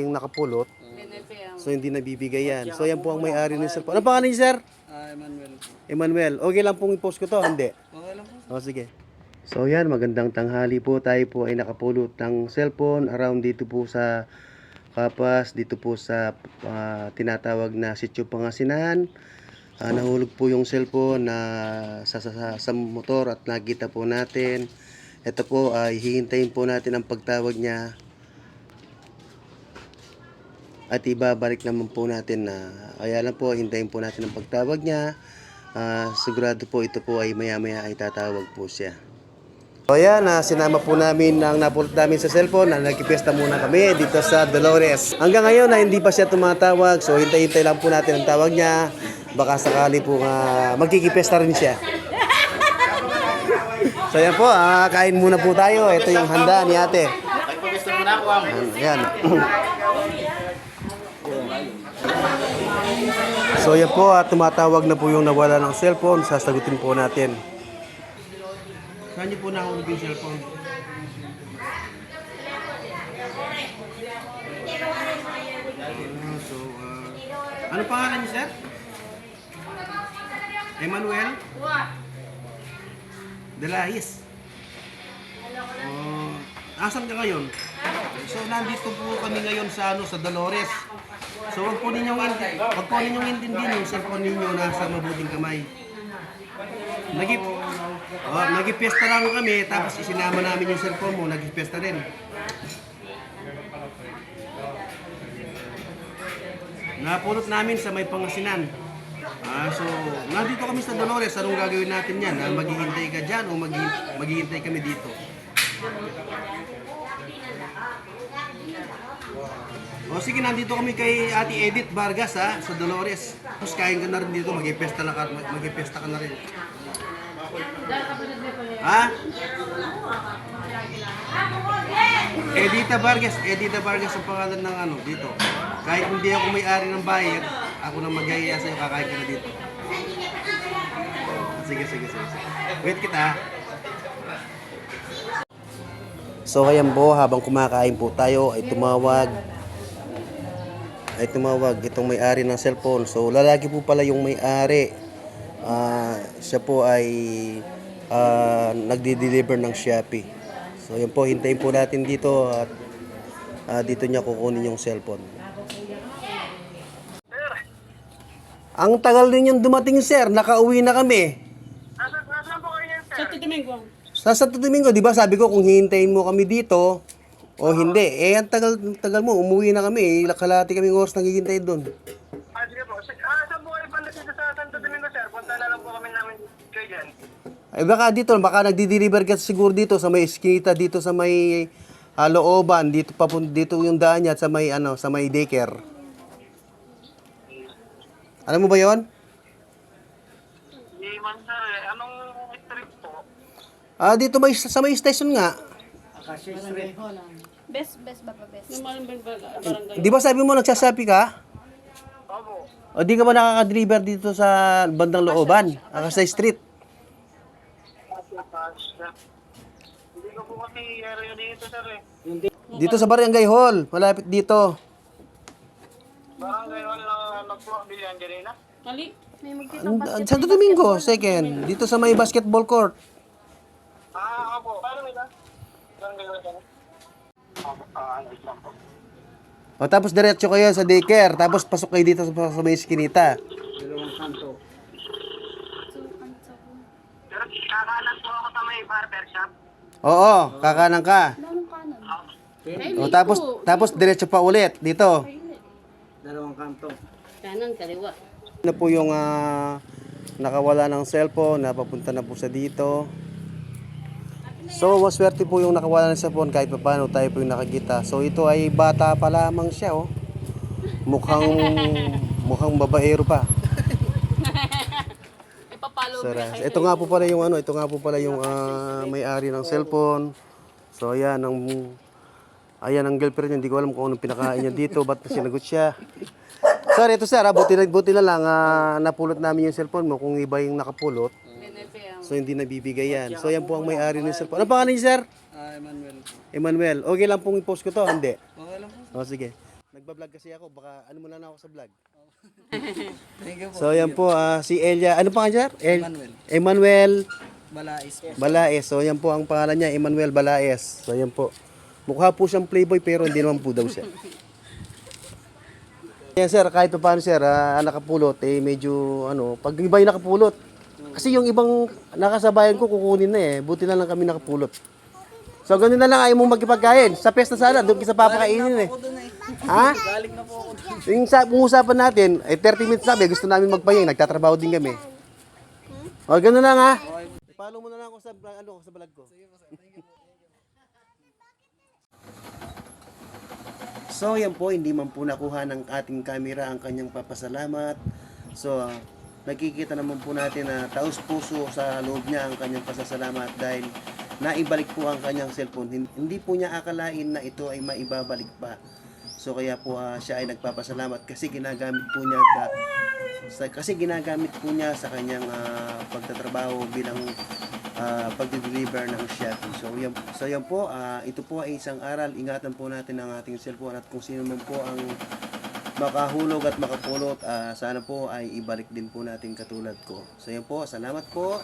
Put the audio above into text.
yung nakapulot. So hindi nabibigay yan. So yan po ang may-ari ng cellphone. Ano pangalan niyo, sir? Ah, Emmanuel. Emmanuel. Okay lang pong i-post ko to, hindi. Okay lang po. O sige. So yan, magandang tanghali po. Tayo po ay nakapulot ng cellphone around dito po sa Kapas, dito po sa ah, tinatawag na Sitio Pangasinan. Ah, nahulog po yung cellphone na sa, sa, sa, sa motor at nakita po natin. Ito po ay hihintayin po natin ang pagtawag niya. At ibabalik naman po natin na kaya lang po hintayin po natin ang pagtawag niya. Ah, sigurado po ito po ay maya-maya ay tatawag po siya. So ayan, ah, sinama po namin ang napulot namin sa cellphone na nagkipiesta muna kami dito sa Dolores. Hanggang ngayon na hindi pa siya tumatawag, so hintay-hintay lang po natin ang tawag niya. Baka sakali po nga magkikipiesta rin siya. So ayan po, ah, kain muna po tayo. Ito yung handa ni ate. Ayan. So yan po, at tumatawag na po yung nawala ng cellphone. Sasagutin po natin. Saan niyo po nahulog yung cellphone? Ah, so, ah, ano pangalan niyo, sir? Emmanuel? Delahis. Oh, asan ka ngayon? So, nandito po kami ngayon sa ano sa Dolores. So, wag po ninyong wag po ninyong intindihin yung cellphone ninyo nasa mabuting kamay. Nagip oh, nagipiesta lang kami tapos isinama namin yung cellphone mo, nagipiesta din. Napulot namin sa may pangasinan. Ah, so, nandito kami sa Dolores. Anong gagawin natin yan? Ah, maghihintay ka dyan o maghi- maghihintay kami dito? O sige, nandito kami kay Ate Edith Vargas ha, sa Dolores. Tapos kain ka na rin dito, mag-ipesta na ka, mag-ipesta ka na rin. Ha? Edita Vargas, Edita Vargas ang pangalan ng ano, dito. Kahit hindi ako may-ari ng bahay, ako na mag-iaya sa'yo, kakain ka na dito. Sige, sige, sige. Wait kita. So ayan po, habang kumakain po tayo ay tumawag ay tumawag itong may-ari ng cellphone. So lalaki po pala yung may-ari. Ah, siya po ay ah, nagdi-deliver ng Shopee. So yan po, hintayin po natin dito at ah, dito niya kukunin yung cellphone. Ang tagal din yung dumating sir, nakauwi na kami. Sa Domingo. Sa Santo Domingo, di ba sabi ko kung hihintayin mo kami dito o hindi. Eh, ang tagal, tagal mo, umuwi na kami. Eh, kalahati kami oras naghihintay doon. Ah, sige po. Sige, ah, saan po kayo banda dito sa Santo Domingo, sir? Punta na lang po kami namin kayo dyan. Eh, baka dito, baka nagdi-deliver ka siguro dito sa may eskinita, dito sa may ah, looban, dito papun dito yung daan niya sa may ano, sa may daycare. Alam mo ba 'yon? Hindi man, sir. eh. Anong street po? Ah, dito may sa may station nga. Best, best ba pa best? Yung maraming barangay. Di ba sabi mo nagsasabi ka? Opo. O di ka ba nakaka-deliver dito sa bandang looban? Aka sa street? Hindi ko po kasi area dito, sir eh. Dito sa Barangay Hall, malapit dito. Barangay hall na nagpo bilihan kanina. Mali. May magkitang Ang- Santo Domingo, second. Dito sa may basketball court. Ah, opo. Paano nila? O tapos diretso kayo sa daycare, tapos pasok kayo dito sa, sa may eskinita. Pero kakanan po ako sa may barber shop. Oo, kakanan ka. Anong kanan? O tapos tapos diretso pa ulit dito. Kanan, kaliwa. Na po yung ah, nakawala ng cellphone, napapunta na po sa dito. So, maswerte po yung nakawala ng cellphone kahit pa paano tayo po yung nakakita. So, ito ay bata pa lamang siya, oh. Mukhang, mukhang babaero pa. Ipapalo So, ito nga po pala yung ano, ito nga po pala yung ah, may-ari ng cellphone. So, ayan, ang ayan ang girlfriend niya. Hindi ko alam kung anong pinakain niya dito, ba't sinagot siya. Sir, ito sir, ah, buti, na, buti na lang ah, napulot namin yung cellphone mo kung iba yung nakapulot. So, hindi nabibigay yan. So, yan po ang may-ari ng cellphone. Ano pangalan niyo, sir? Ah, Emmanuel. Emmanuel. Okay lang pong i-post ko to, hindi? Okay lang po. O, sige. Nagbablog kasi ako, baka ano muna na ako sa vlog. Thank you po. So yan po, ah, si Elia, ano pa nga El Emmanuel. Emmanuel Balais po. Balaes. So yan po ang pangalan niya, Emmanuel Balaes. So yan po. Mukha po siyang playboy pero hindi naman po daw siya. Yan sir, kahit pa paano sir, ah, nakapulot, eh medyo ano, pag iba yung nakapulot. Kasi yung ibang nakasabayan ko kukunin na eh. Buti na lang kami nakapulot. So ganun na lang ayaw mong magkipagkain. Sa pesta sana, doon kita papakainin eh. Eh. Ha? Galing na po ako dun. Yung sa usapan natin, eh 30 minutes sabi, gusto namin magpahinga, nagtatrabaho din kami. O, ganun lang ha. Follow mo na lang ako sa, ano, sa vlog ko. So, yan po, hindi man po nakuha ng ating camera ang kanyang papasalamat. So, ah, nakikita naman po natin na taos puso sa loob niya ang kanyang pasasalamat dahil naibalik po ang kanyang cellphone. Hin- Hindi po niya akalain na ito ay maibabalik pa. So kaya po ah, siya ay nagpapasalamat kasi ginagamit po niya sa, sa- kasi ginagamit po niya sa kanyang ah, pagtatrabaho bilang uh, pagde-deliver ng Shopee. So yan, so yan po, ah, ito po ay isang aral. Ingatan po natin ang ating cellphone at kung sino man po ang makahulog at makapulot, ah, sana po ay ibalik din po natin katulad ko. So yan po, salamat po.